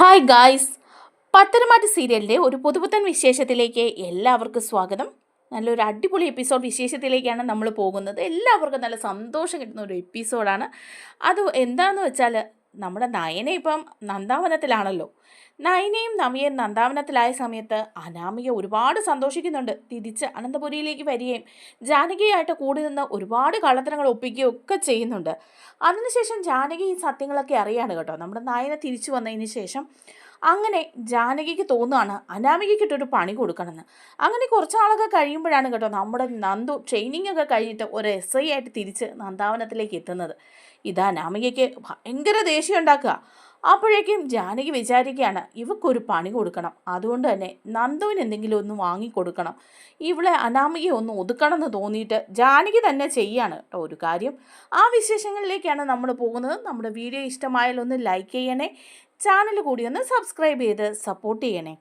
Hi guys പത്തനംമാറ്റ് സീരിയലിന്റെ ഒരു പുതുപുത്തൻ വിശേഷത്തിലേക്ക് എല്ലാവർക്കും സ്വാഗതം. നല്ലൊരു അടിപൊളി എപ്പിസോഡ് വിശേഷത്തിലേക്കാണ് നമ്മൾ പോകുന്നത്. എല്ലാവർക്കും നല്ല സന്തോഷം കിട്ടുന്ന ഒരു എപ്പിസോഡാണ് അത് എന്താണെന്ന് വെച്ചാൽ നമ്മുടെ നയന ഇപ്പം നന്ദാവനത്തിലാണല്ലോ. നയനയും നവിയും നന്ദാവനത്തിലായ സമയത്ത് അനാമിക ഒരുപാട് സന്തോഷിക്കുന്നുണ്ട്. തിരിച്ച് അനന്തപുരിയിലേക്ക് വരികയും ജാനകിയായിട്ട് കൂടി നിന്ന് ഒരുപാട് കള്ളത്തരങ്ങൾ ഒപ്പിക്കുകയും ഒക്കെ ചെയ്യുന്നുണ്ട്. അതിനുശേഷം ജാനകി ഈ സത്യങ്ങളൊക്കെ അറിയാണ് കേട്ടോ. നമ്മുടെ നയന തിരിച്ചു വന്നതിന് ശേഷം അങ്ങനെ ജാനകിക്ക് തോന്നുകയാണ് അനാമികയ്ക്ക് ഇട്ടൊരു പണി കൊടുക്കണമെന്ന്. അങ്ങനെ കുറച്ച് ആളൊക്കെ കഴിയുമ്പോഴാണ് കേട്ടോ നമ്മുടെ നന്ദു ട്രെയിനിങ് ഒക്കെ കഴിഞ്ഞിട്ട് ഒരു എസ് ഐ ആയിട്ട് തിരിച്ച് നന്ദാവനത്തിലേക്ക് എത്തുന്നത്. ഇത് അനാമികയ്ക്ക് ഭയങ്കര ദേഷ്യം ഉണ്ടാക്കുക. അപ്പോഴേക്കും ജാനകി വിചാരിക്കുകയാണ് ഇവക്കൊരു പണി കൊടുക്കണം. അതുകൊണ്ട് തന്നെ നന്ദുവിന് എന്തെങ്കിലും ഒന്ന് വാങ്ങിക്കൊടുക്കണം. ഇവളെ അനാമികയെ ഒന്ന് ഒതുക്കണം എന്ന് തോന്നിയിട്ട് ജാനകി തന്നെ ചെയ്യാണ് കേട്ടോ ഒരു കാര്യം. ആ വിശേഷങ്ങളിലേക്കാണ് നമ്മൾ പോകുന്നത്. നമ്മുടെ വീഡിയോ ഇഷ്ടമായാൽ ഒന്ന് ലൈക്ക് ചെയ്യണേ. ചാനൽ കൂടി ഒന്ന് സബ്സ്ക്രൈബ് ചെയ്ത് സപ്പോർട്ട് ചെയ്യണേ.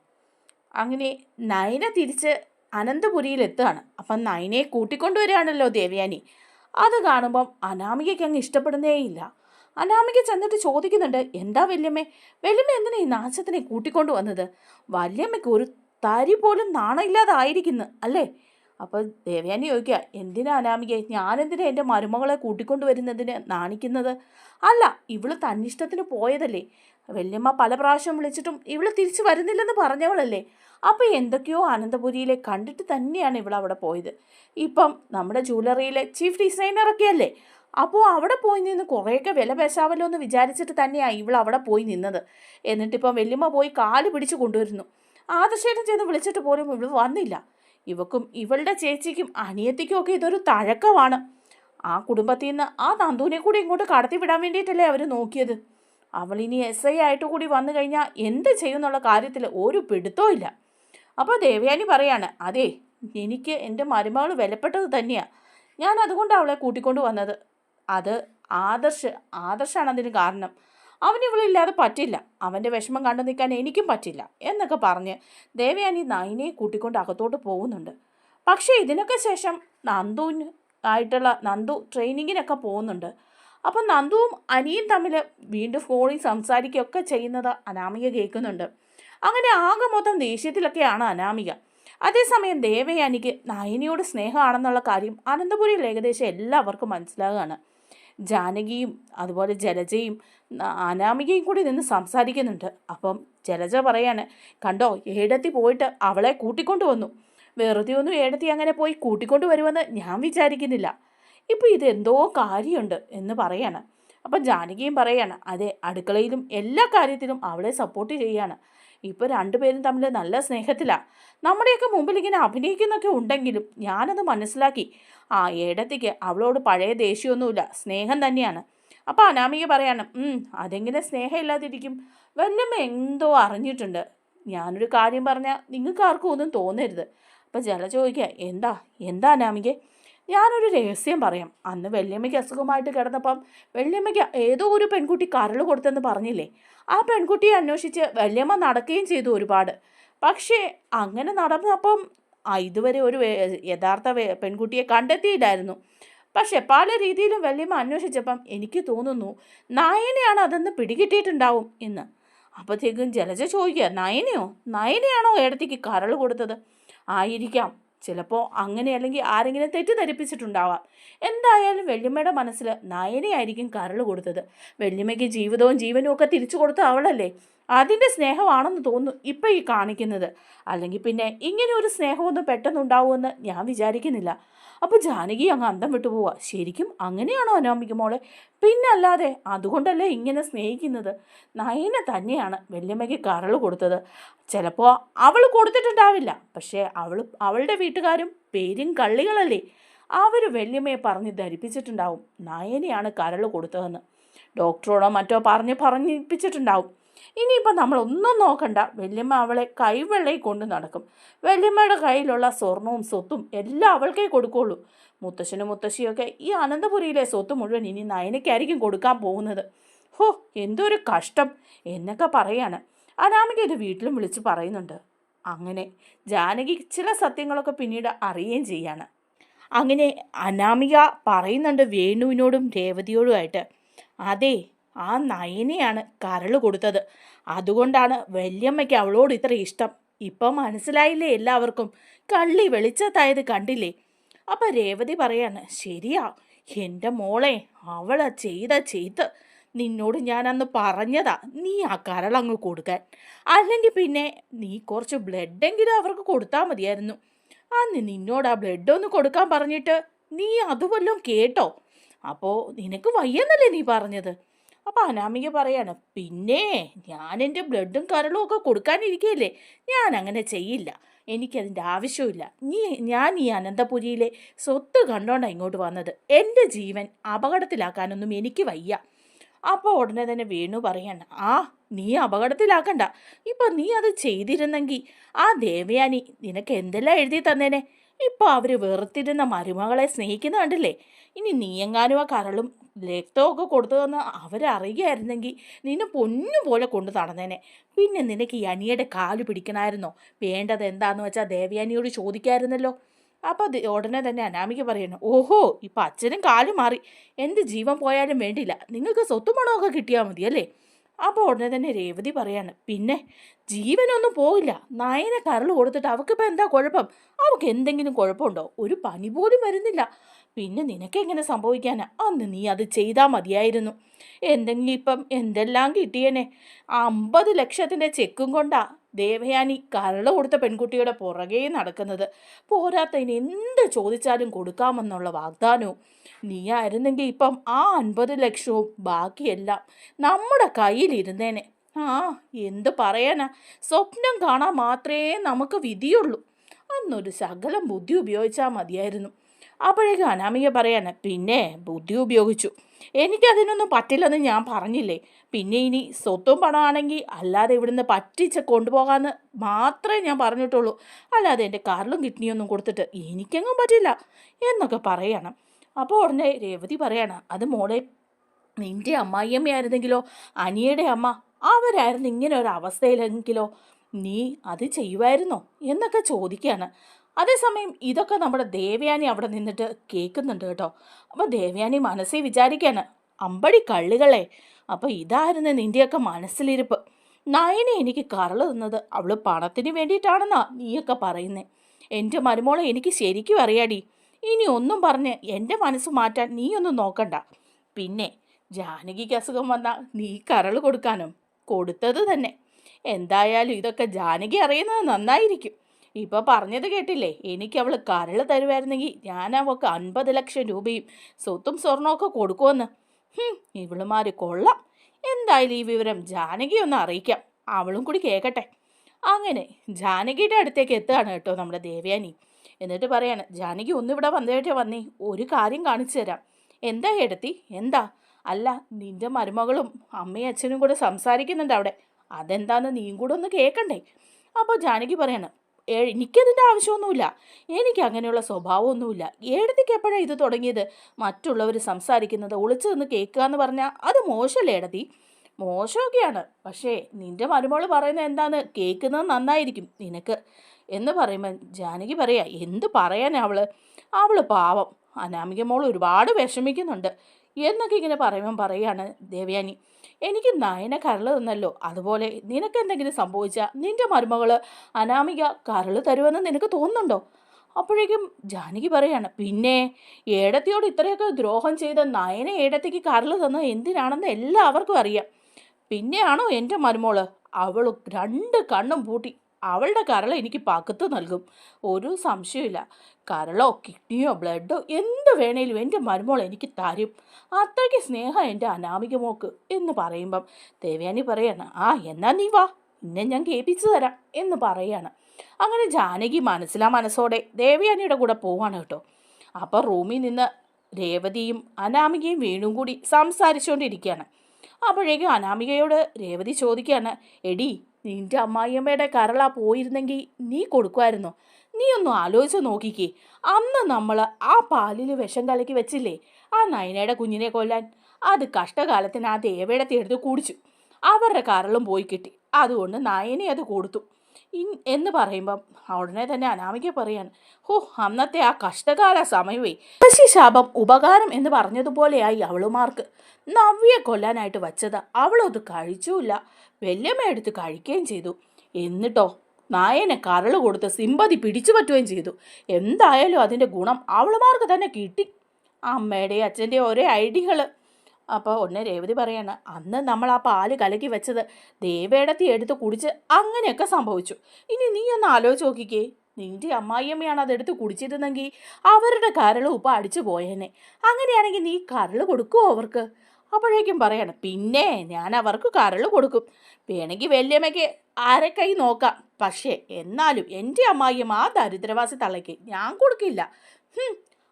അങ്ങനെ നയന തിരിച്ച് അനന്തപുരിയിൽ എത്തുകയാണ് അപ്പം നയനയെ കൂട്ടിക്കൊണ്ടുവരികയാണല്ലോ ദേവയാനി. അത് കാണുമ്പം അനാമികയ്ക്ക് അങ്ങ് ഇഷ്ടപ്പെടുന്നേയില്ല. അനാമിക ചെന്നിട്ട് ചോദിക്കുന്നുണ്ട് എന്താ വല്യമ്മേ? വല്യമ്മ എന്തിനാ ഈ നാശത്തിനെ കൂട്ടിക്കൊണ്ടു വന്നത്? വല്യമ്മയ്ക്ക് ഒരു തരി പോലും നാണമില്ലാതായിരിക്കുന്നു അല്ലേ? അപ്പോൾ ദേവയാനി ചോദിക്കുക എന്തിനാ അനാമിക ഞാനെന്തിനാ എന്റെ മരുമകളെ കൂട്ടിക്കൊണ്ടു വരുന്നതിന് നാണിക്കുന്നത്? അല്ല ഇവൾ തന്നിഷ്ടത്തിന് പോയതല്ലേ. വല്യമ്മ പല പ്രാവശ്യം വിളിച്ചിട്ടും ഇവൾ തിരിച്ചു വരുന്നില്ലെന്ന് പറഞ്ഞവളല്ലേ? അപ്പോൾ എന്തൊക്കെയോ ആനന്ദപുരിയിലെ കണ്ടിട്ട് തന്നെയാണ് ഇവൾ അവിടെ പോയത്. ഇപ്പം നമ്മുടെ ജ്വല്ലറിയിലെ ചീഫ് ഡിസൈനറൊക്കെ അല്ലേ അപ്പോൾ അവിടെ പോയി നിന്ന് കുറേയൊക്കെ വില പേശാവല്ലോ എന്ന് വിചാരിച്ചിട്ട് തന്നെയാണ് ഇവൾ അവിടെ പോയി നിന്നത്. എന്നിട്ടിപ്പം വല്യമ്മ പോയി കാൽ പിടിച്ച് കൊണ്ടുവരുന്നു. ആദർശേട്ടൻ ചെന്ന് വിളിച്ചിട്ട് പോലും ഇവൾ വന്നില്ല. ഇവക്കും ഇവളുടെ ചേച്ചിക്കും അനിയത്തിക്കും ഒക്കെ ഇതൊരു തഴക്കമാണ്. ആ കുടുംബത്തിൽ നിന്ന് ആ നന്ദുവിനെ കൂടി ഇങ്ങോട്ട് കടത്തി വിടാൻ വേണ്ടിയിട്ടല്ലേ അവർ നോക്കിയത്? അവൾ ഇനി എസ് ഐ ആയിട്ട് കൂടി വന്നു കഴിഞ്ഞാൽ എന്ത് ചെയ്യുന്നുള്ള കാര്യത്തിൽ ഒരു പിടുത്തവും ഇല്ല. അപ്പോൾ ദേവയാനി പറയാണ് അതെ എനിക്ക് എന്റെ മരുമകൾ വിലപ്പെട്ടത് തന്നെയാണ് ഞാൻ അതുകൊണ്ട് അവളെ കൂട്ടിക്കൊണ്ട് വന്നത്. അത് ആദർശ് ആദർശാണ് അതിന് കാരണം. അവന് ഇവളില്ലാതെ പറ്റില്ല. അവന്റെ വിഷമം കണ്ടു നിൽക്കാൻ എനിക്കും പറ്റില്ല എന്നൊക്കെ പറഞ്ഞ് ദേവയാനി നൈനയെ കൂട്ടിക്കൊണ്ട് അകത്തോട്ട് പോകുന്നുണ്ട്. പക്ഷേ ഇതിനൊക്കെ ശേഷം നന്ദുവിന് ആയിട്ടുള്ള നന്ദു ട്രെയിനിങ്ങിനൊക്കെ പോകുന്നുണ്ട്. അപ്പം നന്ദുവും അനിയും തമ്മിൽ വീണ്ടും ഫോണിൽ സംസാരിക്കുകയൊക്കെ ചെയ്യുന്നത് അനാമിക കേൾക്കുന്നുണ്ട്. അങ്ങനെ ആകെ മൊത്തം ദേഷ്യത്തിലൊക്കെയാണ് അനാമിക. അതേസമയം ദേവയാനിക്ക് നയനിയോട് സ്നേഹമാണെന്നുള്ള കാര്യം അനന്തപുരിയിൽ ഏകദേശം എല്ലാവർക്കും മനസ്സിലാകുകയാണ് ജാനകിയും അതുപോലെ ജലജയും അനാമികയും കൂടി നിന്ന് സംസാരിക്കുന്നുണ്ട്. അപ്പം ജലജ പറയാണ് കണ്ടോ ഏടത്തി പോയിട്ട് അവളെ കൂട്ടിക്കൊണ്ടു വന്നു വെറുതെ ഒന്നും ഏടത്തി അങ്ങനെ പോയി കൂട്ടിക്കൊണ്ടു വരുമെന്ന് ഞാൻ വിചാരിക്കുന്നില്ല. ഇപ്പോൾ ഇതെന്തോ കാര്യമുണ്ട് എന്ന് പറയാണ്. അപ്പം ജാനകിയും പറയാണ് അതെ അടുക്കളയിലും എല്ലാ കാര്യത്തിലും അവളെ സപ്പോർട്ട് ചെയ്യാണ്. ഇപ്പോൾ രണ്ടുപേരും തമ്മിൽ നല്ല സ്നേഹത്തിലാണ് നമ്മുടെയൊക്കെ മുമ്പിൽ ഇങ്ങനെ അഭിനയിക്കുന്നൊക്കെ ഉണ്ടെങ്കിലും ഞാനത് മനസ്സിലാക്കി. ആ ഏടത്തേക്ക് അവളോട് പഴയ ദേഷ്യമൊന്നുമില്ല സ്നേഹം തന്നെയാണ്. അപ്പോൾ അനാമിക പറയാണ് "ഉം, അതെങ്ങനെ സ്നേഹമില്ലാതിരിക്കും? വല്ലമ്മ എന്തോ അറിഞ്ഞിട്ടുണ്ട്. ഞാനൊരു കാര്യം പറഞ്ഞാൽ നിങ്ങൾക്ക് ആർക്കും ഒന്നും തോന്നരുത്. അപ്പം ജല ചോദിക്കുക എന്താ എന്താ അനാമികെ? ഞാനൊരു രഹസ്യം പറയാം. അന്ന് വല്യമ്മയ്ക്ക് അസുഖമായിട്ട് കിടന്നപ്പം വല്യമ്മയ്ക്ക് ഏതോ ഒരു പെൺകുട്ടി കരൾ കൊടുത്തെന്ന് പറഞ്ഞില്ലേ? ആ പെൺകുട്ടിയെ അന്വേഷിച്ച് വല്യമ്മ നടക്കുകയും ചെയ്തു ഒരുപാട്. പക്ഷേ അങ്ങനെ നടന്നപ്പം ഇതുവരെ ഒരു യഥാർത്ഥ പെൺകുട്ടിയെ കണ്ടെത്തിയില്ലായിരുന്നു. പക്ഷെ പല രീതിയിലും വല്യമ്മ അന്വേഷിച്ചപ്പം എനിക്ക് തോന്നുന്നു നയനയാണ് അതെന്ന് പിടികിട്ടിയിട്ടുണ്ടാവും എന്ന്. അപ്പോഴത്തേക്കും ജലജ ചോദിക്കുക നയനയോ? നയനയാണോ ഏടത്തേക്ക് കരൾ കൊടുത്തത്? ആയിരിക്കാം. ചിലപ്പോൾ അങ്ങനെ അല്ലെങ്കിൽ ആരെങ്കിലും തെറ്റിദ്ധരിപ്പിച്ചിട്ടുണ്ടാവാം. എന്തായാലും വെള്ളിമ്മയുടെ മനസ്സിൽ നയനയായിരിക്കും കരൾ കൊടുത്തത്. വെള്ളിമ്മയ്ക്ക് ജീവിതവും ജീവനും ഒക്കെ തിരിച്ചു കൊടുത്ത അവളല്ലേ? അതിന്റെ സ്നേഹമാണെന്ന് തോന്നുന്നു ഇപ്പം ഈ കാണിക്കുന്നത്. അല്ലെങ്കിൽ പിന്നെ ഇങ്ങനെ ഒരു സ്നേഹമൊന്നും പെട്ടെന്നുണ്ടാവുമെന്ന് ഞാൻ വിചാരിക്കുന്നില്ല. അപ്പോൾ ജാനകി അങ്ങ് അന്തം വിട്ടു പോവുക ശരിക്കും അങ്ങനെയാണോ അനാമിക മോളെ? പിന്നല്ലാതെ അതുകൊണ്ടല്ലേ ഇങ്ങനെ സ്നേഹിക്കുന്നത്? നയന തന്നെയാണ് വല്യമ്മയ്ക്ക് കരൾ കൊടുത്തത്. ചിലപ്പോൾ അവൾ കൊടുത്തിട്ടുണ്ടാവില്ല. പക്ഷേ അവൾ അവളുടെ വീട്ടുകാരും പേരും കള്ളികളല്ലേ? അവർ വല്യമ്മയെ പറഞ്ഞ് ധരിപ്പിച്ചിട്ടുണ്ടാവും. നയനയാണ് കരൾ കൊടുത്തതെന്ന്. ഡോക്ടറോടോ മറ്റോ പറഞ്ഞ് പറഞ്ഞിപ്പിച്ചിട്ടുണ്ടാവും. ഇനിയിപ്പോൾ നമ്മൾ ഒന്നും നോക്കണ്ട. വല്യമ്മ അവളെ കൈവെള്ളയിൽ കൊണ്ട് നടക്കും. വല്യമ്മയുടെ കയ്യിലുള്ള സ്വർണവും സ്വത്തും എല്ലാം അവൾക്കേ കൊടുക്കുള്ളൂ. മുത്തശ്ശനും മുത്തശ്ശിയൊക്കെ ഈ അനന്തപുരിയിലെ സ്വത്ത് മുഴുവൻ ഇനി നയനയ്ക്കായിരിക്കും കൊടുക്കാൻ പോകുന്നത്. ഹോ എന്തൊരു കഷ്ടം എന്നൊക്കെ പറയാണ്. അനാമിക ഇത് വീട്ടിലും വിളിച്ച് പറയുന്നുണ്ട്. അങ്ങനെ ജാനകി ചില സത്യങ്ങളൊക്കെ പിന്നീട് അറിയുകയും ചെയ്യാണ്. അങ്ങനെ അനാമിക പറയുന്നുണ്ട് വേണുവിനോടും രേവതിയോടുമായിട്ട് അതെ ആ നയനെയാണ് കരൾ കൊടുത്തത്. അതുകൊണ്ടാണ് വല്യമ്മയ്ക്ക് അവളോട് ഇത്ര ഇഷ്ടം. ഇപ്പം മനസ്സിലായില്ലേ എല്ലാവർക്കും? കള്ളി വെളിച്ചത്തായത് കണ്ടില്ലേ? അപ്പം രേവതി പറയാണ് ശരിയാ എന്റെ മോളെ അവളെ ചെയ്ത ചെയ്ത് നിന്നോട് ഞാൻ അന്ന് പറഞ്ഞതാ നീ ആ കരളങ്ങ് കൊടുക്കാൻ. അല്ലെങ്കിൽ പിന്നെ നീ കുറച്ച് ബ്ലഡെങ്കിലും അവർക്ക് കൊടുത്താൽ മതിയായിരുന്നു. അന്ന് നിന്നോട് ആ ബ്ലഡ് ഒന്ന് കൊടുക്കാൻ പറഞ്ഞിട്ട് നീ അതുവല്ലം കേട്ടോ? അപ്പോൾ നിനക്ക് വയ്യെന്നല്ലേ നീ പറഞ്ഞത്? അപ്പോൾ അനാമിക പറയാണ് പിന്നെ ഞാൻ എന്റെ ബ്ലഡും കരളും ഒക്കെ കൊടുക്കാനിരിക്കുകയല്ലേ ഞാൻ അങ്ങനെ ചെയ്യില്ല. എനിക്കതിന്റെ ആവശ്യമില്ല നീ ഞാൻ ഈ അനന്തപുരിയിലെ സ്വത്ത് കണ്ടോണ്ടാണ് ഇങ്ങോട്ട് വന്നത്. എന്റെ ജീവൻ അപകടത്തിലാക്കാനൊന്നും എനിക്ക് വയ്യ. അപ്പോൾ ഉടനെ തന്നെ വേണു പറയാണ് ആ നീ അപകടത്തിലാക്കണ്ട. ഇപ്പം നീ അത് ചെയ്തിരുന്നെങ്കിൽ ആ ദേവയാനി നിനക്ക് എന്തെല്ലാം എഴുതി തന്നേനെ? ഇപ്പോൾ അവർ വെറുത്തിരുന്ന മരുമകളെ സ്നേഹിക്കുന്ന കണ്ടില്ലേ? ഇനി നീയെങ്ങാനും ആ കരളും രക്തമൊക്കെ കൊടുത്തു തന്ന് അവരറിയായിരുന്നെങ്കിൽ നിന്നെ പൊന്നു പോലെ കൊണ്ടു നടന്നേനെ. പിന്നെ നിനക്ക് ഈ അനിയുടെ കാൽ പിടിക്കണമായിരുന്നോ? വേണ്ടത് എന്താന്ന് വെച്ചാൽ ദേവയാനിയോട് ചോദിക്കായിരുന്നല്ലോ. അപ്പോൾ ഉടനെ തന്നെ അനാമിക പറയുന്നു ഓഹോ ഇപ്പം അച്ഛനും കാലും മാറി. എന്റെ ജീവൻ പോയാലും വേണ്ടിയില്ല നിങ്ങൾക്ക് സ്വത്തുമണമൊക്കെ കിട്ടിയാൽ മതി അല്ലേ അപ്പോൾ ഉടനെ തന്നെ രേവതി പറയാണ് പിന്നെ ജീവനൊന്നും പോയില്ല നയനെ കരൾ കൊടുത്തിട്ട് അവൾക്കിപ്പോൾ എന്താ കുഴപ്പം? അവൾക്ക് എന്തെങ്കിലും കുഴപ്പമുണ്ടോ? ഒരു പനി പോലും വരുന്നില്ല. പിന്നെ നിനക്കെങ്ങനെ സംഭവിക്കാനാ? അന്ന് നീ അത് ചെയ്താൽ മതിയായിരുന്നു. എന്തെങ്കിലും ഇപ്പം എന്തെല്ലാം കിട്ടിയേനെ? അമ്പത് ലക്ഷത്തിന്റെ ചെക്കും കൊണ്ടാ ദേവയാനി കരൾ കൊടുത്ത പെൺകുട്ടിയുടെ പുറകെ നടക്കുന്നത്. പോരാത്തതിന് എന്ത് ചോദിച്ചാലും കൊടുക്കാമെന്നുള്ള വാഗ്ദാനവും. നീ ആയിരുന്നെങ്കിൽ ഇപ്പം ആ അൻപത് ലക്ഷവും ബാക്കിയെല്ലാം നമ്മുടെ കയ്യിലിരുന്നേനെ. ആ എന്ത് പറയാനാ? സ്വപ്നം കാണാൻ മാത്രമേ നമുക്ക് വിധിയുള്ളൂ. അന്നൊരു ശകലം ബുദ്ധി ഉപയോഗിച്ചാൽ മതിയായിരുന്നു. അപ്പോഴേക്കും അനാമിക പറയാനാ പിന്നെ ബുദ്ധി ഉപയോഗിച്ചു. എനിക്കതിനൊന്നും പറ്റില്ലെന്ന് ഞാൻ പറഞ്ഞില്ലേ? പിന്നെ ഇനി സ്വത്തും പണമാണെങ്കിൽ അല്ലാതെ ഇവിടുന്ന് പറ്റിച്ച് കൊണ്ടുപോകാമെന്ന് മാത്രമേ ഞാൻ പറഞ്ഞിട്ടുള്ളൂ. അല്ലാതെ എന്റെ കാറിലും കിഡ്നിയൊന്നും കൊടുത്തിട്ട് എനിക്കെങ്ങും പറ്റില്ല എന്നൊക്കെ പറയണം. അപ്പോൾ ഉടനെ രേവതി പറയണം അത് മോളെ നിന്റെ അമ്മായിയമ്മയായിരുന്നെങ്കിലോ അനിയുടെ അമ്മ അവരായിരുന്നു ഇങ്ങനെ ഒരു അവസ്ഥയിലെങ്കിലോ നീ അത് ചെയ്യുമായിരുന്നോ? എന്നൊക്കെ ചോദിക്കുകയാണ്. അതേസമയം ഇതൊക്കെ നമ്മുടെ ദേവയാനി അവിടെ നിന്നിട്ട് കേൾക്കുന്നുണ്ട് കേട്ടോ. അപ്പോൾ ദേവയാനി മനസ്സിൽ വിചാരിക്കാണ് അമ്പടി കള്ളികളെ. അപ്പോൾ ഇതായിരുന്നു നിന്റെയൊക്കെ മനസ്സിലിരിപ്പ്. നയനെ എനിക്ക് കറൾ തന്നത് അവൾ പണത്തിന് വേണ്ടിയിട്ടാണെന്നാ നീയൊക്കെ പറയുന്നേ. എന്റെ മരുമോളെ എനിക്ക് ശരിക്കും അറിയാടി. ഇനി ഒന്നും പറഞ്ഞ് എന്റെ മനസ്സ് മാറ്റാൻ നീയൊന്നും നോക്കണ്ട. പിന്നെ ജാനകിക്ക് അസുഖം വന്നാൽ നീ കരൾ കൊടുക്കാനും കൊടുത്തത് തന്നെ. എന്തായാലും ഇതൊക്കെ ജാനകി അറിയുന്നത് നന്നായിരിക്കും. ഇപ്പോൾ പറഞ്ഞത് കേട്ടില്ലേ? എനിക്ക് അവൾ കരൾ തരുമായിരുന്നെങ്കിൽ ഞാൻ അവൾക്ക് അൻപത് ലക്ഷം രൂപയും സ്വത്തും സ്വർണമൊക്കെ കൊടുക്കുമെന്ന് ഹും, ഇവളുമാര് കൊള്ളാം. എന്തായാലും ഈ വിവരം ജാനകി ഒന്ന് അറിയിക്കാം. അവളും കൂടി കേൾക്കട്ടെ അങ്ങനെ ജാനകിയുടെ അടുത്തേക്ക് എത്തുകയാണ് കേട്ടോ നമ്മുടെ ദേവയാനി. എന്നിട്ട് പറയാണ് ജാനകി ഒന്നിവിടെ വന്നേറ്റേ വന്നേ ഒരു കാര്യം കാണിച്ചു തരാം. എന്താ എടുത്തി എന്താ? അല്ല നിന്റെ മരുമകളും അമ്മയും അച്ഛനും കൂടെ സംസാരിക്കുന്നുണ്ട് അവിടെ. അതെന്താന്ന് നീയും കൂടെ ഒന്ന് കേൾക്കണ്ടേ അപ്പോൾ ജാനകി പറയാണ് "ഏ, എനിക്കതിന്റെ ആവശ്യമൊന്നുമില്ല. എനിക്ക് അങ്ങനെയുള്ള സ്വഭാവമൊന്നുമില്ല. ഏടത്തിക്ക് എപ്പോഴാണ് ഇത് തുടങ്ങിയത്? മറ്റുള്ളവർ സംസാരിക്കുന്നത് ഒളിച്ചു നിന്ന് കേൾക്കുക എന്ന് പറഞ്ഞാൽ അത് മോശമല്ലേ എടതി മോശമൊക്കെയാണ്. പക്ഷേ നിന്റെ മരുമോൾ പറയുന്നത് എന്താണ് കേൾക്കുന്നത് നന്നായിരിക്കും നിനക്ക്. എന്ന് പറയുമ്പോൾ ജാനകി പറയാ എന്ത് പറയാനാ അവൾ? അവൾ പാവം. അനാമിക മോൾ ഒരുപാട് വിഷമിക്കുന്നുണ്ട്. എന്നൊക്കെ ഇങ്ങനെ പറയുമ്പം പറയാണ് ദേവയാനി. എനിക്ക് നയന കരൾ തന്നല്ലോ. അതുപോലെ നിനക്ക് എന്തെങ്കിലും സംഭവിച്ചാൽ നിന്റെ മരുമകൾ അനാമിക കരൾ തരുമെന്ന് നിനക്ക് തോന്നുന്നുണ്ടോ? അപ്പോഴേക്കും ജാനകി പറയാണ് പിന്നെ ഏടത്തിയോട് ഇത്രയൊക്കെ ദ്രോഹം ചെയ്ത നയന ഏടത്തിക്ക് കരൾ തന്നത് എന്തിനാണെന്ന് എല്ലാവർക്കും അറിയാം. പിന്നെയാണോ എന്റെ മരുമോൾ? അവൾ രണ്ട് കണ്ണും പൂട്ടി. അവളുടെ കരൾ എനിക്ക് പകുത്ത് നൽകും. ഒരു സംശയമില്ല കരളോ കിഡ്നിയോ ബ്ലഡോ എന്ത് വേണേലും എന്റെ മരുമോൾ എനിക്ക് തരും. അത്രയ്ക്ക് സ്നേഹം എന്റെ അനാമിക മോക്ക് എന്ന് പറയുമ്പം ദേവയാനി പറയാണ് ആ എന്നാ നീ വാ ഇന്നെ ഞാൻ കേൾപ്പിച്ചു തരാം എന്ന് പറയാണ്. അങ്ങനെ ജാനകി മനസ്സിലാ മനസ്സോടെ ദേവയാനിയുടെ കൂടെ പോവാണ് കേട്ടോ. അപ്പോൾ റൂമിൽ നിന്ന് രേവതിയും അനാമികയും വീണും കൂടി സംസാരിച്ചുകൊണ്ടിരിക്കുകയാണ്. അപ്പോഴേക്കും അനാമികയോട് രേവതി ചോദിക്കുകയാണ് എടി നിന്റെ അമ്മായിയമ്മയുടെ കരള പോയിരുന്നെങ്കിൽ നീ കൊടുക്കുമായിരുന്നോ? നീ ഒന്ന് ആലോചിച്ച് നോക്കിക്കേ. അന്ന് നമ്മൾ ആ പാലിൽ വിഷം കലക്കി വെച്ചില്ലേ? ആ നയനയുടെ കുഞ്ഞിനെ കൊല്ലാൻ. അത് കഷ്ടകാലത്തിന് ആ ദേവയുടെ തീർത്ത് കുടിച്ചു. അവരുടെ കരളും പോയി കിട്ടി. അതുകൊണ്ട് നയനെ അത് കൊടുത്തു. എന്ന് പറയുമ്പം ഉടനെ തന്നെ അനാമിക പറയാണ് ഹോ അന്നത്തെ ആ കഷ്ടകാല സമയമേ ശശി ശാപം ഉപകാരം എന്ന് പറഞ്ഞതുപോലെയായി അവളുമാർക്ക്. നവ്യെ കൊല്ലാനായിട്ട് വച്ചത് അവളത് കഴിച്ചുമില്ല വെല്ലമ്മ എടുത്ത് കഴിക്കുകയും ചെയ്തു. എന്നിട്ടോ നായനെ കരൾ കൊടുത്ത് സിമ്പതി പിടിച്ചു പറ്റുകയും ചെയ്തു. എന്തായാലും അതിന്റെ ഗുണം അവളുമാർക്ക് തന്നെ കിട്ടി. അമ്മയുടെയും അച്ഛന്റെയും ഒരേ ഐഡിയകൾ അപ്പോൾ ഉടനെ രേവതി പറയാണ് അന്ന് നമ്മൾ ആ പാൽ കലക്കി വെച്ചത് ദേവേടത്തി എടുത്ത് കുടിച്ച് അങ്ങനെയൊക്കെ സംഭവിച്ചു. ഇനി നീ ഒന്ന് ആലോചിച്ച് നോക്കിക്കേ. നിന്റെ അമ്മായിയമ്മയാണ് അതെടുത്ത് കുടിച്ചിരുന്നെങ്കിൽ അവരുടെ കരൾ ഉപ്പ അടിച്ചു പോയേനെ. അങ്ങനെയാണെങ്കിൽ നീ കരൾ കൊടുക്കുമോ അവർക്ക്? അപ്പോഴേക്കും പറയാണ് പിന്നെ ഞാൻ അവർക്ക് കരൾ കൊടുക്കും. വേണമെങ്കിൽ വല്യമ്മയ്ക്ക് ആരെ കൈ നോക്കാം. പക്ഷേ എന്നാലും എന്റെ അമ്മായിയമ്മ ആ ദരിദ്രവാസി തള്ളയ്ക്ക് ഞാൻ കൊടുക്കില്ല.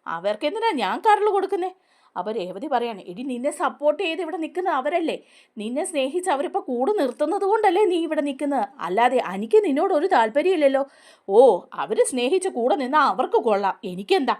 അവർക്കെന്തിനാ ഞാൻ കരൾ കൊടുക്കുന്നേ? അപ്പോൾ രേവതി പറയാണ് എടി നിന്നെ സപ്പോർട്ട് ചെയ്ത് ഇവിടെ നിൽക്കുന്ന അവരല്ലേ? നിന്നെ സ്നേഹിച്ച് അവരിപ്പോൾ കൂടെ നിർത്തുന്നത് കൊണ്ടല്ലേ നീ ഇവിടെ നിൽക്കുന്നത്? അല്ലാതെ എനിക്ക് നിന്നോട് ഒരു താല്പര്യമില്ലല്ലോ. ഓ അവർ സ്നേഹിച്ച് കൂടെ നിന്നാൽ അവർക്ക് കൊള്ളാം. എനിക്കെന്താ?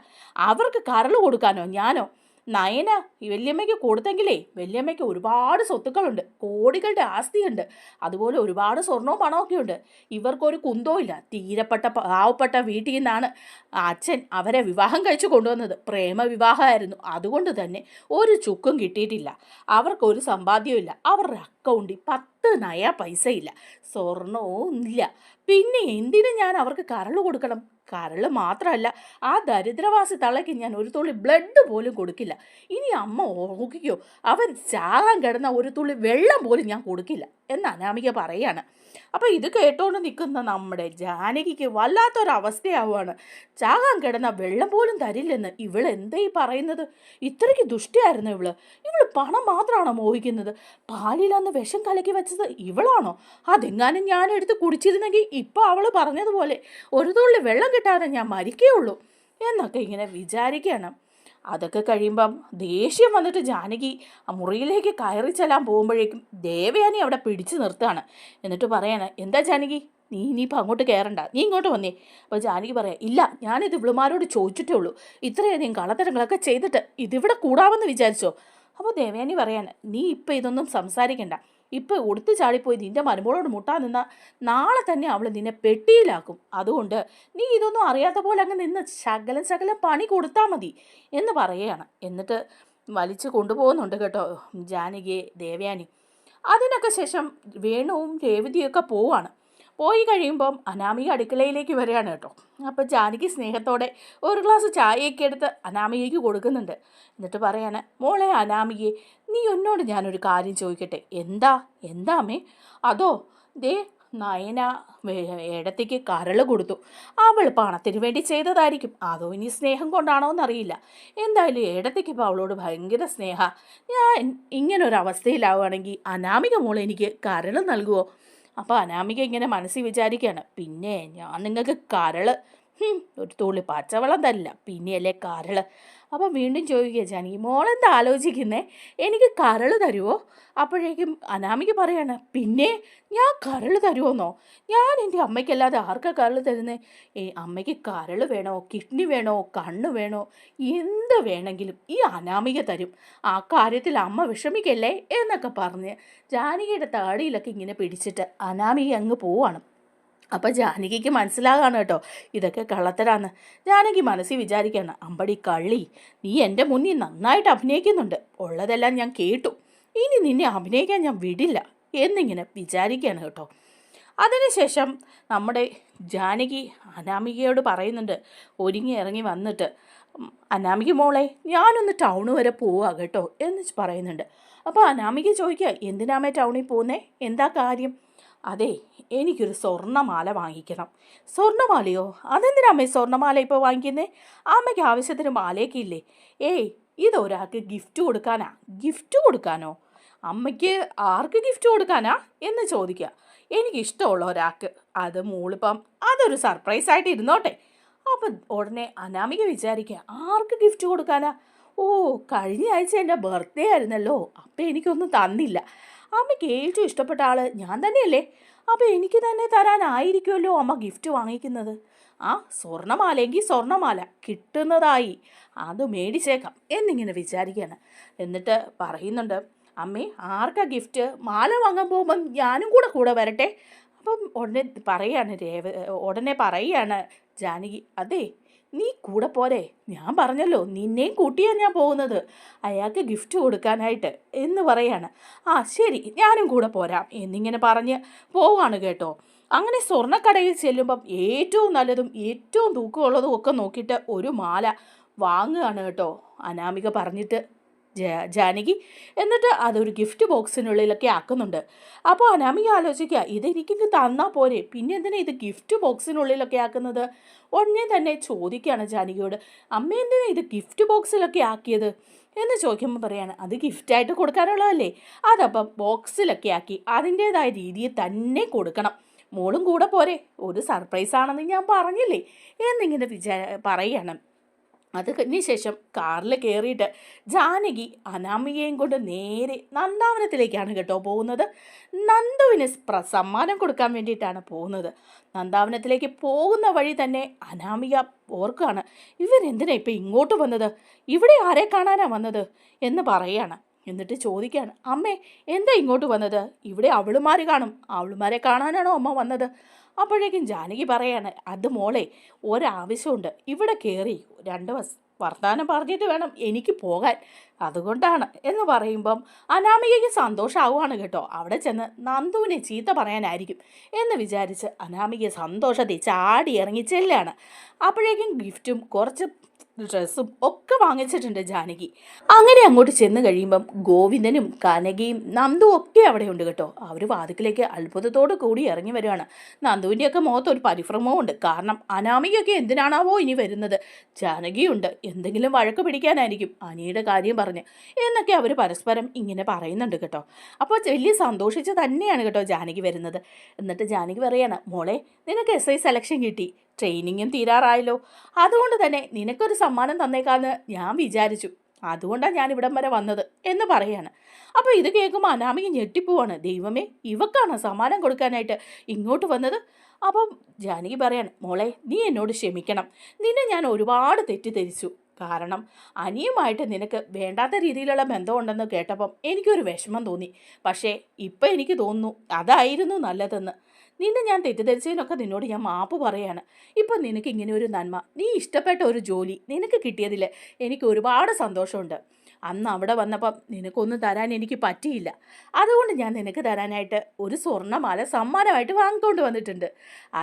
അവർക്ക് കരൾ കൊടുക്കാനോ ഞാനോ? നയന വല്യമ്മയ്ക്ക് കൊടുത്തെങ്കിലേ വല്യമ്മയ്ക്ക് ഒരുപാട് സ്വത്തുക്കളുണ്ട് കോടികളുടെ ആസ്തിയുണ്ട് അതുപോലെ ഒരുപാട് സ്വർണവും പണമൊക്കെ ഉണ്ട് ഇവർക്കൊരു കുന്തവും ഇല്ല. തീരപ്പെട്ട പാവപ്പെട്ട വീട്ടിൽ നിന്നാണ് അച്ഛൻ അവരെ വിവാഹം കഴിച്ചു കൊണ്ടുവന്നത്. പ്രേമ വിവാഹമായിരുന്നു അതുകൊണ്ട് തന്നെ ഒരു ചുക്കും കിട്ടിയിട്ടില്ല. അവർക്കൊരു സമ്പാദ്യവും ഇല്ല. അവരുടെ അക്കൗണ്ടിൽ പത്ത് നയ പൈസയില്ല. സ്വർണവും ഇല്ല. പിന്നെ എന്തിനു ഞാൻ അവർക്ക് കരൾ കൊടുക്കണം? കരൾ മാത്രമല്ല ആ ദരിദ്രവാസി തള്ളയ്ക്ക് ഞാൻ ഒരു തുള്ളി ബ്ലഡ് പോലും കൊടുക്കില്ല. ഇനി അമ്മ ഓർക്കിക്കോ അവൻ ചാകാൻ കിടന്ന ഒരു തുള്ളി വെള്ളം പോലും ഞാൻ കൊടുക്കില്ല. എന്ന് അനാമിക പറയാണ്. അപ്പോൾ ഇത് കേട്ടോണ്ട് നിൽക്കുന്ന നമ്മുടെ ജാനകിക്ക് വല്ലാത്തൊരവസ്ഥയാവുകയാണ് ചാകാൻ കിടന്ന വെള്ളം പോലും തരില്ലെന്ന് ഇവൾ എന്താ പറയുന്നത്? ഇത്രയ്ക്ക് ദുഷ്ടിയായിരുന്നു ഇവൾ? ഇവൾ പണം മാത്രമാണോ മോഹിക്കുന്നത്? പാലിലന്ന് വിഷം കലക്കി വെച്ചത് ഇവളാണോ? അതെങ്ങാനും ഞാൻ എടുത്ത് കുടിച്ചിരുന്നെങ്കിൽ ഇപ്പോൾ അവൾ പറഞ്ഞതുപോലെ ഒരു തുള്ളി വെള്ളം കിട്ടാതെ ഞാൻ മരിക്കേ ഉള്ളൂ. എന്നൊക്കെ ഇങ്ങനെ വിചാരിക്കുകയാണ് അതൊക്കെ കഴിയുമ്പം ദേഷ്യം വന്നിട്ട് ജാനകി ആ മുറിയിലേക്ക് കയറി ചെല്ലാൻ പോകുമ്പോഴേക്കും ദേവയാനി അവിടെ പിടിച്ചു നിർത്തുകയാണ്. എന്നിട്ട് പറയാണ് എന്താ ജാനകി? നീ ഇനിയിപ്പോൾ അങ്ങോട്ട് കയറണ്ട നീ ഇങ്ങോട്ട് വന്നേ. അപ്പോൾ ജാനകി പറയാം ഇല്ല ഞാനിത് ഇവളുമാരോട് ചോദിച്ചിട്ടേ ഉള്ളൂ. ഇത്രയധികം കളത്തരങ്ങളൊക്കെ ചെയ്തിട്ട് ഇതിവിടെ കൂടാമെന്ന് വിചാരിച്ചോ? അപ്പോൾ ദേവയാനി പറയാണ് നീ ഇപ്പം ഇതൊന്നും സംസാരിക്കണ്ട. ഇപ്പം ഉടുത്തു ചാടിപ്പോയി നിന്റെ മരുമോളോട് മുട്ടാൻ നിന്നാൽ നാളെ തന്നെ അവൾ നിന്നെ പെട്ടിയിലാക്കും. അതുകൊണ്ട് നീ ഇതൊന്നും അറിയാത്ത പോലെ അങ്ങ് നിന്ന് ശകലം ശകലം പണി കൊടുത്താൽ മതി എന്ന് പറയുകയാണ്. എന്നിട്ട് വലിച്ചു കൊണ്ടുപോകുന്നുണ്ട് കേട്ടോ ജാനകിയെ ദേവയാനി. അതിനൊക്കെ ശേഷം വേണുവും രേവതിയൊക്കെ പോവാണ്. പോയി കഴിയുമ്പം അനാമിക അടുക്കളയിലേക്ക് വരികയാണ് കേട്ടോ. അപ്പോൾ ജാനകി സ്നേഹത്തോടെ ഒരു ഗ്ലാസ് ചായയൊക്കെ എടുത്ത് അനാമികയ്ക്ക് കൊടുക്കുന്നുണ്ട്. എന്നിട്ട് പറയാണ് മോളെ അനാമികയെ നീ എന്നോട് ഞാനൊരു കാര്യം ചോദിക്കട്ടെ? എന്താ? എന്താമേ അതോ ദേ നയന ഏടത്തേക്ക് കരൾ കൊടുത്തു. അവൾ പണത്തിന് വേണ്ടി ചെയ്തതായിരിക്കും. അതോ ഇനി സ്നേഹം കൊണ്ടാണോ എന്നറിയില്ല. എന്തായാലും ഏടത്തേക്ക് ഇപ്പോൾ അവളോട് ഭയങ്കര സ്നേഹ. ഞാൻ ഇങ്ങനൊരു അവസ്ഥയിലാവുകയാണെങ്കിൽ അനാമിക മോൾ എനിക്ക് കരൾ നൽകുമോ അപ്പോൾ അനാമിക ഇങ്ങനെ മനസ്സിൽ വിചാരിക്കുകയാണ് പിന്നെ ഞാൻ നിങ്ങൾക്ക് കരൾ. ഒരു തുള്ളി പച്ചവെള്ളം തരില്ല. പിന്നെയല്ലേ കരൾ അപ്പം വീണ്ടും ചോദിക്കുക ജാനകി മോളെന്താ ആലോചിക്കുന്നേ? എനിക്ക് കരൾ തരുമോ അപ്പോഴേക്കും അനാമിക പറയാണ് പിന്നെ ഞാൻ കരൾ തരുമോന്നോ ഞാൻ എന്റെ അമ്മയ്ക്കല്ലാതെ ആർക്കാ കരൾ തരുന്നേ? ഏ അമ്മയ്ക്ക് കരൾ വേണോ? കിഡ്നി വേണോ? കണ്ണ് വേണോ? എന്ത് വേണമെങ്കിലും ഈ അനാമിക തരും. ആ കാര്യത്തിൽ അമ്മ വിഷമിക്കല്ലേ? എന്നൊക്കെ പറഞ്ഞ് ജാനകിയുടെ താടിയിലൊക്കെ ഇങ്ങനെ പിടിച്ചിട്ട് അനാമിക അങ്ങ് പോവാണ്. അപ്പം ജാനകിക്ക് മനസ്സിലാകാണ് കേട്ടോ ഇതൊക്കെ കള്ളത്തരാന്ന്. ജാനകി മനസ്സിൽ വിചാരിക്കുകയാണ് അമ്പടി കള്ളി നീ എന്റെ മുന്നിൽ നന്നായിട്ട് അഭിനയിക്കുന്നുണ്ട് ഉള്ളതെല്ലാം ഞാൻ കേട്ടു. ഇനി നിന്നെ അഭിനയിക്കാൻ ഞാൻ വിടില്ല എന്നിങ്ങനെ വിചാരിക്കുകയാണ് കേട്ടോ. അതിനുശേഷം നമ്മുടെ ജാനകി അനാമികയോട് പറയുന്നുണ്ട് ഒരുങ്ങി ഇറങ്ങി വന്നിട്ട് അനാമിക മോളെ ഞാനൊന്ന് ടൗൺ വരെ പോവാ കേട്ടോ എന്ന് പറയുന്നുണ്ട്. അപ്പോൾ അനാമിക ചോദിക്കുക എന്തിനാമേ ടൗണിൽ പോകുന്നേ? എന്താ കാര്യം? അതെ എനിക്കൊരു സ്വർണമാല വാങ്ങിക്കണം. സ്വർണമാലയോ? അതെന്തിനാ അമ്മേ സ്വർണമാല ഇപ്പോൾ വാങ്ങിക്കുന്നേ? അമ്മയ്ക്ക് ആവശ്യത്തിന് മാലയൊക്കെ ഇല്ലേ ഏയ് ഇതൊരാൾക്ക് ഗിഫ്റ്റ് കൊടുക്കാനാ? ഗിഫ്റ്റ് കൊടുക്കാനോ? അമ്മയ്ക്ക് ആർക്ക് ഗിഫ്റ്റ് കൊടുക്കാനാ? എന്ന് ചോദിക്കുക എനിക്കിഷ്ടമുള്ള ഒരാൾക്ക്. അത് മൂളിപ്പം അതൊരു സർപ്രൈസ് ആയിട്ട് ഇരുന്നോട്ടെ. അപ്പോൾ ഉടനെ അനാമിക വിചാരിക്കുക ആർക്ക് ഗിഫ്റ്റ് കൊടുക്കാനാ? ഓ കഴിഞ്ഞ ആഴ്ച എന്റെ ബർത്ത്ഡേ ആയിരുന്നല്ലോ അപ്പം എനിക്കൊന്നും തന്നില്ല. അമ്മയ്ക്ക് ഏറ്റവും ഇഷ്ടപ്പെട്ട ആൾ ഞാൻ തന്നെയല്ലേ? അപ്പോൾ എനിക്ക് തന്നെ തരാനായിരിക്കുമല്ലോ അമ്മ ഗിഫ്റ്റ് വാങ്ങിക്കുന്നത്. ആ സ്വർണമാലയെങ്കിൽ സ്വർണമാല കിട്ടുന്നതായി. അത് മേടിച്ചേക്കാം എന്നിങ്ങനെ വിചാരിക്കുകയാണ് എന്നിട്ട് പറയുന്നുണ്ട് അമ്മേ ആർക്കാ ഗിഫ്റ്റ് മാല വാങ്ങാൻ പോകുമ്പം ഞാനും കൂടെ കൂടെ വരട്ടെ? അപ്പം ഉടനെ പറയാണ് രേവ ഉടനെ പറയാണ് ജാനകി അതെ നീ കൂടെ പോരെ. ഞാൻ പറഞ്ഞല്ലോ നിന്നെയും കൂട്ടിയാണ് ഞാൻ പോകുന്നത്. അയാൾക്ക് ഗിഫ്റ്റ് കൊടുക്കാനായിട്ട് എന്ന് പറയാണ്. ആ ശരി ഞാനും കൂടെ പോരാം എന്നിങ്ങനെ പറഞ്ഞ് പോവാണ് കേട്ടോ. അങ്ങനെ സ്വർണക്കടയിൽ ചെല്ലുമ്പം ഏറ്റവും നല്ലതും ഏറ്റവും തൂക്കമുള്ളതും ഒക്കെ നോക്കിയിട്ട് ഒരു മാല വാങ്ങുകയാണ് കേട്ടോ. അനാമിക പറഞ്ഞിട്ട് ജാനകി എന്നിട്ട് അതൊരു ഗിഫ്റ്റ് ബോക്സിനുള്ളിലൊക്കെ ആക്കുന്നുണ്ട്. അപ്പോൾ അനാമിക ആലോചിക്കുക ഇതെനിക്ക് തന്നാൽ പോരെ. പിന്നെ എന്തിനാ ഇത് ഗിഫ്റ്റ് ബോക്സിനുള്ളിലൊക്കെ ആക്കുന്നത്? ഉടനെ തന്നെ ചോദിക്കുകയാണ് ജാനകിയോട് അമ്മ എന്തിനാ ഇത് ഗിഫ്റ്റ് ബോക്സിലൊക്കെ ആക്കിയത്? എന്ന് ചോദിക്കുമ്പോൾ പറയാണ് അത് ഗിഫ്റ്റായിട്ട് കൊടുക്കാനുള്ളതല്ലേ. അതപ്പം ബോക്സിലൊക്കെ ആക്കി അതിന്റേതായ രീതിയിൽ തന്നെ കൊടുക്കണം. മോളും കൂടെ പോരെ. ഒരു സർപ്രൈസ് ആണെന്ന് ഞാൻ പറഞ്ഞില്ലേ? എന്നിങ്ങനെ വിചാ പറയാണ്. അത് കഴിഞ്ഞ ശേഷം കാറിൽ കയറിയിട്ട് ജാനകി അനാമികയും കൊണ്ട് നേരെ നന്ദാവനത്തിലേക്കാണ് കേട്ടോ പോകുന്നത്. നന്ദുവിന് പ്രസമ്മാനം കൊടുക്കാൻ വേണ്ടിയിട്ടാണ് പോകുന്നത്. നന്ദാവനത്തിലേക്ക് പോകുന്ന വഴി തന്നെ അനാമിക ഓർക്കാണ് ഇവരെന്തിനാ ഇപ്പം ഇങ്ങോട്ട് വന്നത്? ഇവിടെ ആരെ കാണാനാണ് വന്നത്? എന്ന് പറയാണ് എന്നിട്ട് ചോദിക്കുകയാണ് അമ്മേ എന്താ ഇങ്ങോട്ട് വന്നത്? ഇവിടെ അവളുമാർ കാണും. അവളുമാരെ കാണാനാണോ അമ്മ വന്നത്? അപ്പോഴേക്കും ജാനകി പറയാണ് അത് മോളെ ഒരാവശ്യമുണ്ട്. ഇവിടെ കയറി രണ്ട് വസ് വർത്താനം പറഞ്ഞിട്ട് വേണം എനിക്ക് പോകാൻ. അതുകൊണ്ടാണ്. എന്ന് പറയുമ്പം അനാമികയ്ക്ക് സന്തോഷമാവുകയാണ് കേട്ടോ. അവിടെ ചെന്ന് നന്ദുവിനെ ചീത്ത പറയാനായിരിക്കും എന്ന് വിചാരിച്ച് അനാമിക സന്തോഷത്തിൽ ചാടി ഇറങ്ങി ചെല്ലാണ്. അപ്പോഴേക്കും ഗിഫ്റ്റും കുറച്ച് ഡ്രസ്സും ഒക്കെ വാങ്ങിച്ചിട്ടുണ്ട് ജാനകി. അങ്ങനെ അങ്ങോട്ട് ചെന്ന് കഴിയുമ്പം ഗോവിന്ദനും കനകയും നന്ദു ഒക്കെ അവിടെ ഉണ്ട് കേട്ടോ. അവർ വാതിക്കലേക്ക് അത്ഭുതത്തോട് കൂടി ഇറങ്ങി വരുവാണ് നന്ദുവിന്റെയൊക്കെ മുഖത്ത് ഒരു പരിഭ്രമവും ഉണ്ട്. കാരണം അനാമികയൊക്കെ എന്തിനാണാവോ ഇനി വരുന്നത്? ജാനകിയുണ്ട്. എന്തെങ്കിലും വഴക്ക് പിടിക്കാനായിരിക്കും അനിയുടെ കാര്യം പറഞ്ഞ്. എന്നൊക്കെ അവർ പരസ്പരം ഇങ്ങനെ പറയുന്നുണ്ട് കേട്ടോ. അപ്പോൾ വലിയ സന്തോഷിച്ച് തന്നെയാണ് കേട്ടോ ജാനകി വരുന്നത്. എന്നിട്ട് ജാനകി പറയാണ് മോളെ നിനക്ക് എസ് ഐ സെലക്ഷൻ കിട്ടി. ട്രെയിനിങ്ങും തീരാറായല്ലോ. അതുകൊണ്ട് തന്നെ നിനക്കൊരു സമ്മാനം തന്നേക്കാന്ന് ഞാൻ വിചാരിച്ചു. അതുകൊണ്ടാണ് ഞാൻ ഇവിടം വരെ വന്നത് എന്ന് പറയാണ്. അപ്പോൾ ഇത് കേൾക്കുമ്പോൾ അനാമിക ഞെട്ടിപ്പോവാണ്. ദൈവമേ ഇവക്കാണ് സമ്മാനം കൊടുക്കാനായിട്ട് ഇങ്ങോട്ട് വന്നത്? അപ്പം ജാനകി പറയാണ് മോളെ നീ എന്നോട് ക്ഷമിക്കണം. നിന്നെ ഞാൻ ഒരുപാട് തെറ്റിദ്ധരിച്ചു. കാരണം അനിയുമായിട്ട് നിനക്ക് വേണ്ടാത്ത രീതിയിലുള്ള ബന്ധമുണ്ടെന്ന് കേട്ടപ്പം എനിക്കൊരു വിഷമം തോന്നി. പക്ഷേ ഇപ്പം എനിക്ക് തോന്നുന്നു അതായിരുന്നു നല്ലതെന്ന്. നിന്നെ ഞാൻ തെറ്റിദ്ധരിച്ചതിനൊക്കെ നിന്നോട് ഞാൻ മാപ്പ് പറയാണ്. ഇപ്പം നിനക്ക് ഇങ്ങനെ ഒരു നന്മ. നീ ഇഷ്ടപ്പെട്ട ഒരു ജോലി നിനക്ക് കിട്ടിയതിൽ എനിക്ക് ഒരുപാട് സന്തോഷമുണ്ട്. അന്ന് അവിടെ വന്നപ്പം നിനക്കൊന്നും തരാൻ എനിക്ക് പറ്റിയില്ല. അതുകൊണ്ട് ഞാൻ നിനക്ക് തരാനായിട്ട് ഒരു സ്വർണമാല സമ്മാനമായിട്ട് വാങ്ങിക്കൊണ്ട് വന്നിട്ടുണ്ട്.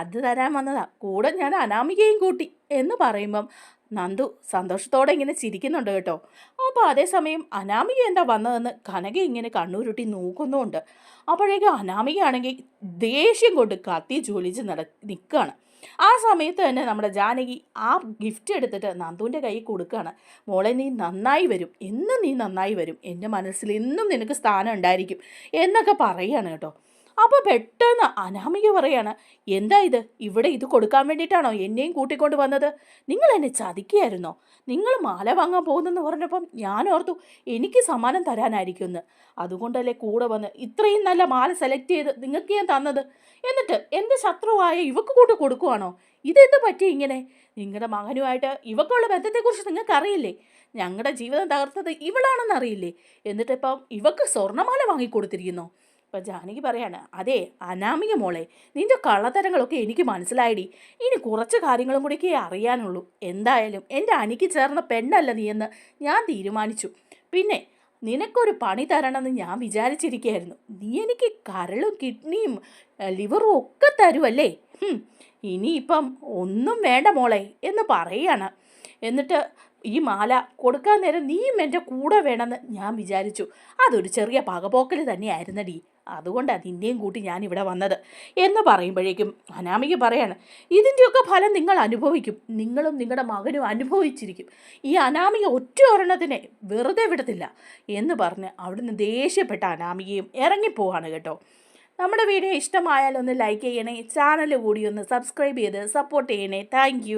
അത് തരാൻ വന്നതാ. കൂടെ ഞാൻ അനാമികയും കൂട്ടി എന്ന് പറയുമ്പം നന്ദു സന്തോഷത്തോടെ ഇങ്ങനെ ചിരിക്കുന്നുണ്ട് കേട്ടോ. അപ്പോൾ അതേസമയം അനാമിക എന്താ വന്നതെന്ന് കനക ഇങ്ങനെ കണ്ണൂരുട്ടി നോക്കുന്നുമുണ്ട് അപ്പോഴേക്കും അനാമികയാണെങ്കിൽ ദേഷ്യം കൊണ്ട് കത്തി ജോലിച്ച് നട നിൽക്കുകയാണ് ആ സമയത്ത് തന്നെ നമ്മുടെ ജാനകി ആ ഗിഫ്റ്റ് എടുത്തിട്ട് നന്ദുവിന്റെ കയ്യിൽ കൊടുക്കുകയാണ്. മോളെ നീ നന്നായി വരും. എന്നും നീ നന്നായി വരും. എന്റെ മനസ്സിൽ എന്നും നിനക്ക് സ്ഥാനം ഉണ്ടായിരിക്കും എന്നൊക്കെ പറയുകയാണ് കേട്ടോ. അപ്പോൾ പെട്ടെന്ന് അനാമിക പറയാണ് എന്താ ഇത്? ഇവിടെ ഇത് കൊടുക്കാൻ വേണ്ടിയിട്ടാണോ എന്നെയും കൂട്ടിക്കൊണ്ട് വന്നത്? നിങ്ങൾ എന്നെ ചതിക്കുകയായിരുന്നോ? നിങ്ങൾ മാല വാങ്ങാൻ പോകുന്നെന്ന് പറഞ്ഞപ്പം ഞാൻ ഓർത്തു എനിക്ക് സമ്മാനം തരാനായിരിക്കും എന്ന്. അതുകൊണ്ടല്ലേ കൂടെ വന്ന് ഇത്രയും നല്ല മാല സെലക്ട് ചെയ്ത് നിങ്ങൾക്ക് ഞാൻ തന്നത്? എന്നിട്ട് എന്റെ ശത്രുവായ ഇവക്ക് കൂട്ട് കൊടുക്കുവാണോ? ഇതെന്ത് പറ്റി ഇങ്ങനെ? നിങ്ങളുടെ മകനുമായിട്ട് ഇവക്കുള്ള ബന്ധത്തെക്കുറിച്ച് നിങ്ങൾക്ക് അറിയില്ലേ ഞങ്ങളുടെ ജീവിതം തകർത്തത് ഇവളാണെന്ന് അറിയില്ലേ എന്നിട്ട് ഇപ്പം ഇവക്ക് സ്വർണമാല വാങ്ങിക്കൊടുത്തിരിക്കുന്നു. ഇപ്പം ജാനകി പറയാണ് അതെ അനാമിക മോളെ നിന്റെ കള്ളത്തരങ്ങളൊക്കെ എനിക്ക് മനസ്സിലായിടി. ഇനി കുറച്ച് കാര്യങ്ങളും കൂടിയൊക്കെ അറിയാനുള്ളൂ. എന്തായാലും എന്റെ അനിക്ക് ചേർന്ന പെണ്ണല്ല നീ എന്ന് ഞാൻ തീരുമാനിച്ചു. പിന്നെ നിനക്കൊരു പണി തരണമെന്ന് ഞാൻ വിചാരിച്ചിരിക്കുകയായിരുന്നു. നീ എനിക്ക് കരളും കിഡ്നിയും ലിവറും ഒക്കെ തരുമല്ലേ ഇനിയിപ്പം ഒന്നും വേണ്ട മോളെ എന്ന് പറയുകയാണ് എന്നിട്ട് ഈ മാല കൊടുക്കാൻ നേരം നീയും എന്റെ കൂടെ വേണമെന്ന് ഞാൻ വിചാരിച്ചു. അതൊരു ചെറിയ പകപോക്കൽ തന്നെയായിരുന്നടി. അതുകൊണ്ടാണ് നിന്നെയും കൂട്ടി ഞാൻ ഇവിടെ വന്നത്. എന്ന് പറയുമ്പോഴേക്കും അനാമിക പറയാണ് ഇതിന്റെയൊക്കെ ഫലം നിങ്ങൾ അനുഭവിക്കും. നിങ്ങളും നിങ്ങളുടെ മകനും അനുഭവിച്ചിരിക്കും. ഈ അനാമിക ഒറ്റ ഒരെണ്ണത്തിനെ വെറുതെ വിടത്തില്ല. എന്ന് പറഞ്ഞ് അവിടുന്ന് ദേഷ്യപ്പെട്ട അനാമികയും ഇറങ്ങിപ്പോവാണ് കേട്ടോ. നമ്മുടെ വീഡിയോ ഇഷ്ടമായാൽ ഒന്ന് ലൈക്ക് ചെയ്യണേ ചാനൽ കൂടി ഒന്ന് സബ്സ്ക്രൈബ് ചെയ്ത് സപ്പോർട്ട് ചെയ്യണേ. താങ്ക്